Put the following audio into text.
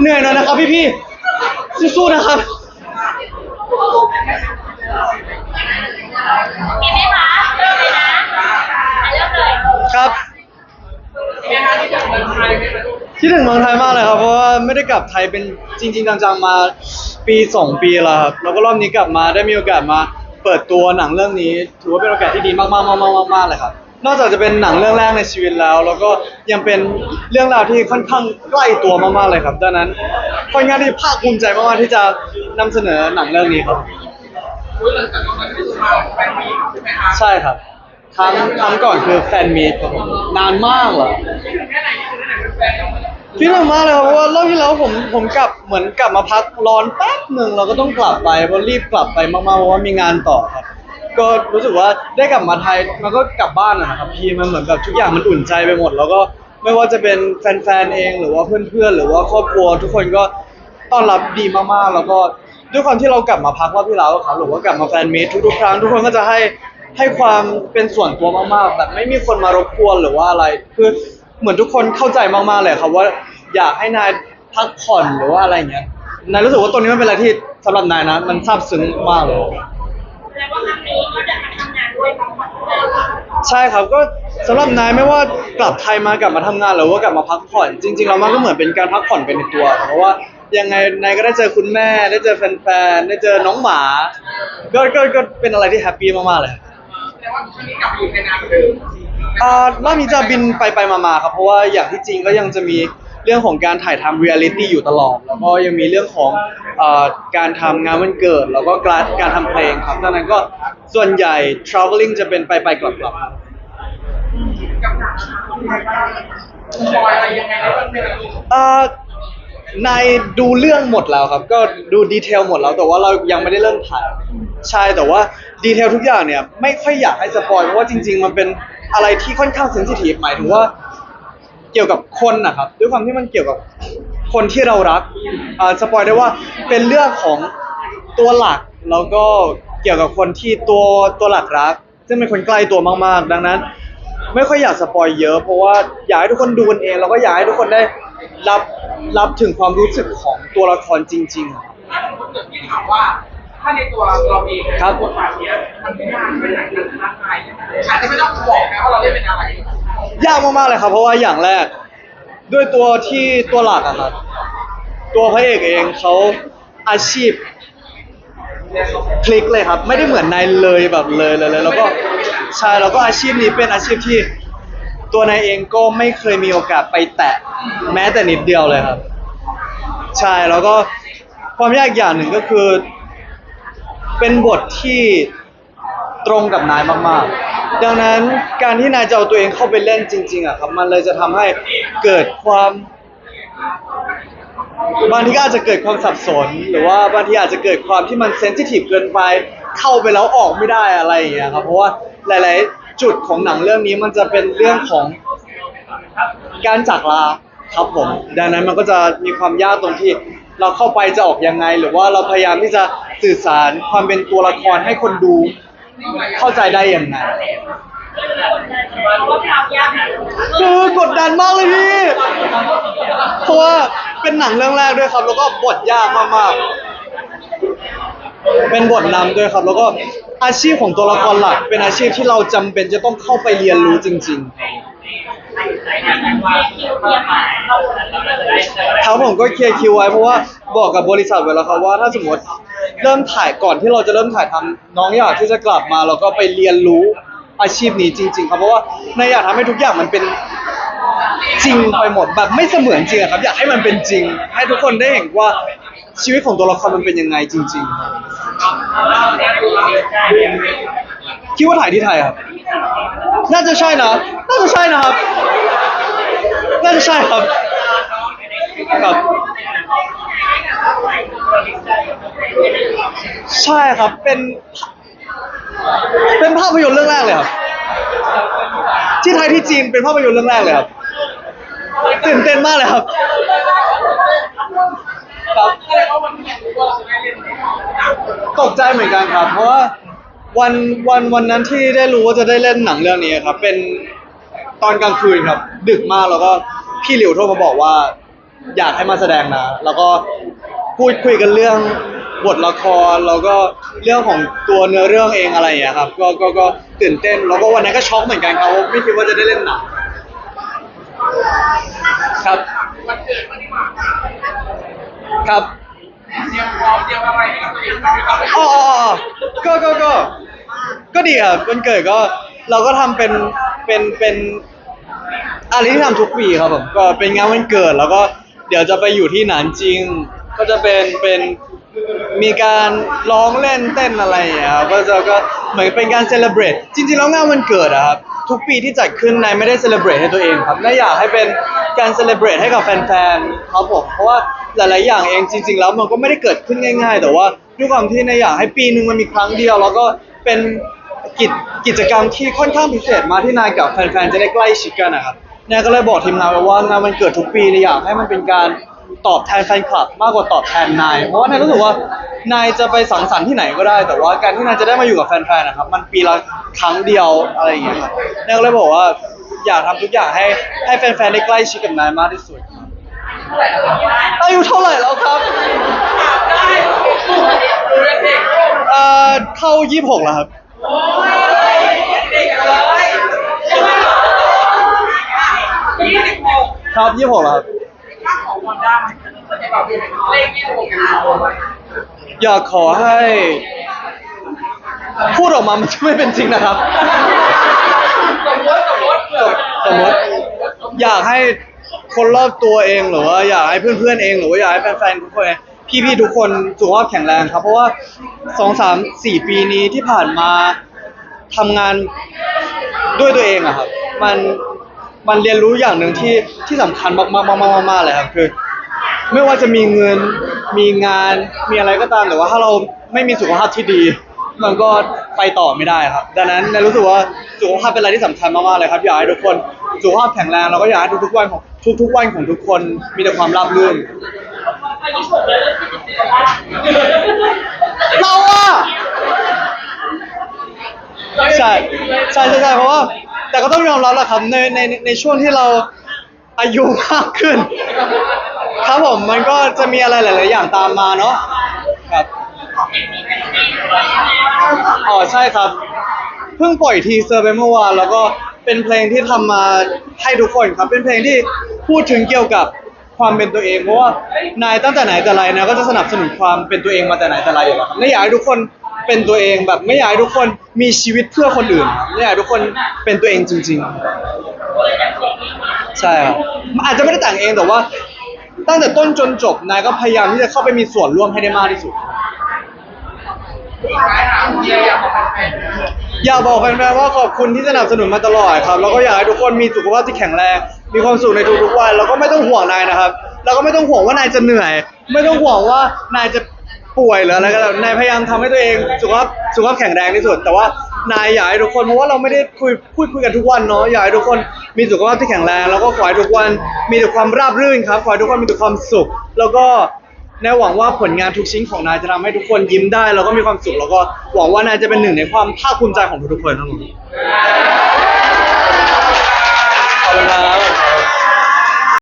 เหนื่อยหน่อยนะครับพี่พี่ๆสู้ๆนะครับมีไหมคะเริ่มเลยนะอะเริ่มเลยครับคิดถึงเมืองไทยมากเลยครับเพราะว่าไม่ได้กลับไทยเป็นจริง ๆจังๆมาปีสองปีแล้วครับแล้วก็รอบนี้กลับมาได้มีโอกาสมา เปิดตัวหนังเรื่องนี้ ถือว่าเป็นโอกาสที่ดีมากๆๆๆๆๆเลยครับ นอกจากจะเป็นหนังเรื่องแรกในชีวิตแล้ว แล้วก็ยังเป็นเรื่องราวที่ค่อนข้างใกล้ตัวมากๆเลยครับดังนั้นค่อนข้างที่ภาคภูมิใจมากๆที่จะนำเสนอหนังเรื่องนี้ครับใช่ครับครั้งครั้งก่อนคือแฟนมีตครับผมนานมากเหรอพี่ถึงมากเลยครับเพราะว่ารอบที่แล้วผมผมกลับเหมือนกลับมาพักร้อนแป๊บหนึ่งเราก็ต้องกลับไปเพราะรีบกลับไปมากๆเพราะว่ามีงานต่อครับ ก็รู้สึกว่าได้กลับมาไทยมันก็กลับบ้านอะนะครับพี่มันเหมือนแบบทุกอย่างมันอุ่นใจไปหมด แล้วก็ไม่ว่าจะเป็นแฟนๆเองหรือว่าเพื่อนๆหรือว่าครอบครัว ทุกคนก็ต้อนรับดีมากๆ แล้วก็ด้วยความที่เรากลับมาพักรอบที่แล้วครับหรือว่ากลับมาแฟนมีตทุกๆครั้งทุกคนก็จะให้ให้ความเป็นส่วนตัวมากๆ แบบไม่มีคนมารบกวนหรือว่าอะไรคือเหมือนทุกคนเข้าใจมากๆเลยครับว่าอยากให้นายพักผ่อนหรือว่าอะไรอย่างเงี้ยนายรู้สึกว่าตัวนี้มันเป็นอะไรที่สำหรับนายนะมันซาบซึ้งมากเลย ใช่ครับก็สำหรับนายไม่ว่ากลับไทยมากลับมาทำงานหรือว่ากลับมาพักผ่อน จริงๆแล้วมันก็เหมือนเป็นการพักผ่อนเป็นในตัวครับเพราะว่ายังไงนายก็ได้เจอคุณแม่ ได้เจอแฟนๆได้เจอน้องหมาก็ก็ก็เป็นอะไรที่แฮปปี้มากๆเลยครับ แต่ว่าช่วงนี้กลับมาอยู่ในนามเดิม อ่ารอบนี้จะบินไปไปๆมาๆครับเพราะว่าอย่างที่จริงก็ยังจะมี เรื่องของการถ่ายทำเรียลิตี้อยู่ตลอด แล้วก็ยังมีเรื่องของเอ่อการทำงานวันเกิด แล้วก็การการทำเพลงครับดังนั้นก็ส่วนใหญ่ traveling จะเป็นไปไปกลับกับหนังบอยอะไรยังไงแล้วเป็นอะไรเอ่อนายดูเรื่องหมดแล้วครับ ก็ดูดีเทลหมดแล้วแต่ว่าเรายังไม่ได้เริ่มถ่ายใช่แต่ว่าดีเทลทุกอย่างเนี่ยไม่ค่อยอยากให้สปอยเพราะว่าจริง ๆ มันเป็นอะไรที่ค่อนข้างเซนซิทีฟหมายถึงว่า เกี่ยวกับคนนะครับ ด้วยความที่มันเกี่ยวกับคนที่เรารักอ่าสปอยได้ว่าเป็นเรื่องของตัวหลักแล้วก็เกี่ยวกับคนที่ตัวตัวหลักรัก ซึ่งเป็นคนใกล้ตัวมากๆ ดังนั้น ไม่ค่อยอยากสปอยเยอะ เพราะว่าอยากให้ทุกคนดูกันเองแล้วก็อยากให้ทุกคนได้รับรับถึงความรู้สึกของตัวละครจริง ๆ ถ้าสมมติเกิดพี่ถามว่า ถ้าในตัวเราเองครับ บทบาทเนี้ยมันไม่ยากเป็นหนังนันทนาไทยอาจจะไม่ต้องบอกนะว่าเราเล่นเป็นอะไร ยากมากๆเลยครับ เพราะว่าอย่างแรก ด้วยตัวที่ตัวหลักอะครับตัวพระเอกเองเขาอาชีพพลิกเลยครับ ไม่ได้เหมือนนายเลยแบบเลยเลยเลยแล้วก็ใช่แล้วก็อาชีพนี้เป็นอาชีพที่ ตัวนายเองก็ไม่เคยมีโอกาสไปแตะ แม้แต่นิดเดียวเลยครับ ใช่แล้วก็ความยากอีกอย่างหนึ่งก็คือ เป็นบทที่ ตรงกับนายมากๆ ดังนั้นการที่นายจะเอาตัวเองเข้าไปเล่นจริง ๆอะครับ มันเลยจะทำให้เกิดความบางทีก็อาจจะเกิดความสับสน หรือว่าบางทีอาจจะเกิดความที่มันเซนซิทีฟเกินไป เข้าไปแล้วออกไม่ได้อะไรอย่างเงี้ยครับเพราะว่าหลาย ๆ จุดของหนังเรื่องนี้มันจะเป็นเรื่องของการจากลาครับผม ดังนั้นมันก็จะมีความยากตรงที่เราเข้าไปจะออกยังไง หรือว่าเราพยายามที่จะสื่อสารความเป็นตัวละครให้คนดู เข้าใจได้ยังไงคือกดดันมากเลยพี่ เพราะว่าเป็นหนังเรื่องแรกด้วยครับ แล้วก็บทยากมากๆ เป็นบทนำด้วยครับ แล้วก็อาชีพของตัวละครหลัก เป็นอาชีพที่เราจำเป็นจะต้องเข้าไปเรียนรู้จริง ๆคิวเทียมมาเราเราจะได้เจอครับผมก็เคลียร์คิวไว้เพราะว่าบอกกับบริษัทไว้แล้วครับว่าถ้าสมมติ เริ่มถ่ายก่อนที่เราจะเริ่มถ่ายทำน้องอยากที่จะกลับมาเราก็ไปเรียนรู้อาชีพนี้จริง ๆ ครับเพราะว่าในายอยากทำให้ทุกอย่างมันเป็นจริงไปหมดแบบไม่เสมือนจริงอะครับ อยากให้มันเป็นจริง ให้ทุกคนได้เห็นว่าชีวิตของตัวละครมันเป็นยังไงจริง ๆ คิดว่าถ่ายที่ไทยครับ น่าจะใช่นะ น่าจะใช่นะครับ น่าจะใช่ครับ ครับ ใช่ครับเป็น เป็นภาพยนตร์เรื่องแรกเลยครับ ที่ไทยที่จีนเป็นภาพยนตร์เรื่องแรกเลยครับตื่นเต้นมากเลยครับครับตกใจเหมือนกันครับ เพราะว่าวันวันวันนั้นที่ได้รู้ว่าจะได้เล่นหนังเรื่องนี้ครับ เป็นตอนกลางคืนครับ ดึกมากแล้วก็พี่หลิวโทรมาบอกว่า อยากให้มาแสดงนะ แล้วก็ พูดคุยกันเรื่องบทละครแล้วก็เรื่องของตัวเนื้อเรื่องเองอะไรอย่างเงี้ยครับก็ก็ก็ตื่นเต้นแล้วก็วันนั้นก็ช็อกเหมือนกันครับว่าไม่คิดว่าจะได้เล่นหนังครับวันเกิดมันนี่หว่าครับเตรียมพร้อมเตรียมอะไรให้กับตัวเองบ้างไหมครับอ๋ออ๋อก็ก็ก็ก็ดีครับวันเกิดก็เราก็ทำเป็นเป็นเป็นอะไรที่ทำทุกปีครับผมก็เป็นงานวันเกิดแล้วก็เดี๋ยวจะไปอยู่ที่หนานจริง ก็จะเป็นเป็นมีการร้องเล่นเต้นอะไรอย่างเงี้ยครับก็จะก็เหมือนเป็นการเซเลบรตจริงๆแล้วงานวันเกิดอะครับทุกปีที่จัดขึ้นนายไม่ได้เซเลบรตให้ตัวเองครับนายอยากให้เป็นการเซเลบรตให้กับแฟนๆครับผมเพราะว่าหลายๆอย่างเองจริง ๆ แล้วมันก็ไม่ได้เกิดขึ้นง่าย ๆ แต่ว่าด้วยความที่นายอยากให้ปีหนึ่งมันมีครั้งเดียว แล้วก็เป็นกิจกิจกรรมที่ค่อนข้างพิเศษมาที่นายกับแฟนๆจะได้ใกล้ชิดกันนะครับนายก็เลยบอกทีมงานไว้ว่างานวันเกิดทุกปีนายอยากให้มันเป็นการ ตอบแทนแฟนคลับมากกว่าตอบแทนนาย เพราะว่านายรู้สึกว่านายจะไปสังสรรค์ที่ไหนก็ได้ แต่ว่าการที่นายจะได้มาอยู่กับแฟนๆนะครับ มันปีละครั้งเดียวอะไรอย่างเงี้ยครับนายก็เลยบอกว่าอยากทำทุกอย่างให้ให้แฟนๆได้ใกล้ชิดกับนายมากที่สุดครับอายุเท่าไหร่แล้วครับเอ่อเข้ายี่สิบหกแล้วครับเด็กเลยยี่สิบหกครับยี่สิบหกแล้วครับ ค่าของวันด้ามันจะ แบบเลขยี่สิบหกกันอยากขอให้ พูดออกมามันจะไม่เป็นจริงนะครับ สมมติสมมติสมมติอยากให้คนรอบตัวเองหรือว่าอยากให้เพื่อนๆเองหรือว่าอยากให้แฟนๆทุกคนพี่ๆทุกคนสุขภาพแข็งแรงครับ เพราะว่าสองสามสี่ปีนี้ที่ผ่านมาทำงานด้วยตัวเองอะครับ มันมันเรียนรู้อย่างหนึ่งที่ที่สำคัญมากๆๆๆๆเลยครับคือ ไม่ว่าจะมีเงินมีงานมีอะไรก็ตามแต่ว่าถ้าเราไม่มีสุขภาพที่ดี มันก็ไปต่อไม่ได้ครับ ดังนั้นนายรู้สึกว่าสุขภาพเป็นอะไรที่สำคัญมากๆเลยครับอยากให้ทุกคนสุขภาพแข็งแรงแล้วก็อยากให้ทุกๆวันของทุกๆวันของทุกคนมีแต่ความราบรื่น ไปญี่ปุ่นเลยเรื่องที่ติดตัวบ้างเราอะใช่ใช่ใช่ใช่เพราะว่าแต่ก็ต้องยอมรับแหละครับในในในช่วงที่เราอายุมากขึ้น ครับผมมันก็จะมีอะไรหลาย ๆ อย่างตามมาเนาะครับอ๋อใช่ครับ เพิ่งปล่อยทีเซอร์ไปเมื่อวานแล้วก็เป็นเพลงที่ทำมาให้ทุกคนครับ เป็นเพลงที่พูดถึงเกี่ยวกับความเป็นตัวเองเพราะว่านายตั้งแต่ไหนแต่ไรนะก็จะสนับสนุนความเป็นตัวเองมาแต่ไหนแต่ไรอยู่แล้วครับไม่อยากให้ทุกคนเป็นตัวเองแบบไม่อยากให้ทุกคนมีชีวิตเพื่อคนอื่นไม่อยากให้ทุกคนเป็นตัวเองจริง ๆ ใช่ครับอาจจะไม่ได้แต่งเองแต่ว่า ตั้งแต่ต้นจนจบนายก็พยายามที่จะเข้าไปมีส่วนร่วมให้ได้มากที่สุดอยากบอกแฟนอยากบอกแฟนๆว่าขอบคุณที่สนับสนุนมาตลอดครับแล้วก็อยากให้ทุกคนมีสุขภาพที่แข็งแรงมีความสุขในทุกๆวันแล้วก็ไม่ต้องห่วงนายนะครับ แล้วก็ไม่ต้องห่วงว่านายจะเหนื่อย ไม่ต้องห่วงว่านายจะป่วยหรืออะไรก็แล้วนายพยายามทำให้ตัวเองสุขภาพสุขภาพแข็งแรงที่สุด แต่ว่า นายอยากให้ทุกคนเพราะว่าเราไม่ได้คุยพูดคุยกันทุกวันเนาะอยากให้ทุกคนมีสุขภาพที่แข็งแรงแล้วก็ขอให้ทุกวันมีแต่ความราบรื่นครับขอให้ทุกคนมีแต่ความสุข แล้วก็นหวังว่าผลงานทุกชิ้นของนายจะทำให้ทุกคนยิ้มได้ แล้วก็มีความสุขแล้วก็หวังว่านายจะเป็นหนึ่งในความภาคภูมิใจของทุกๆคนครับผมขอบคุณครับ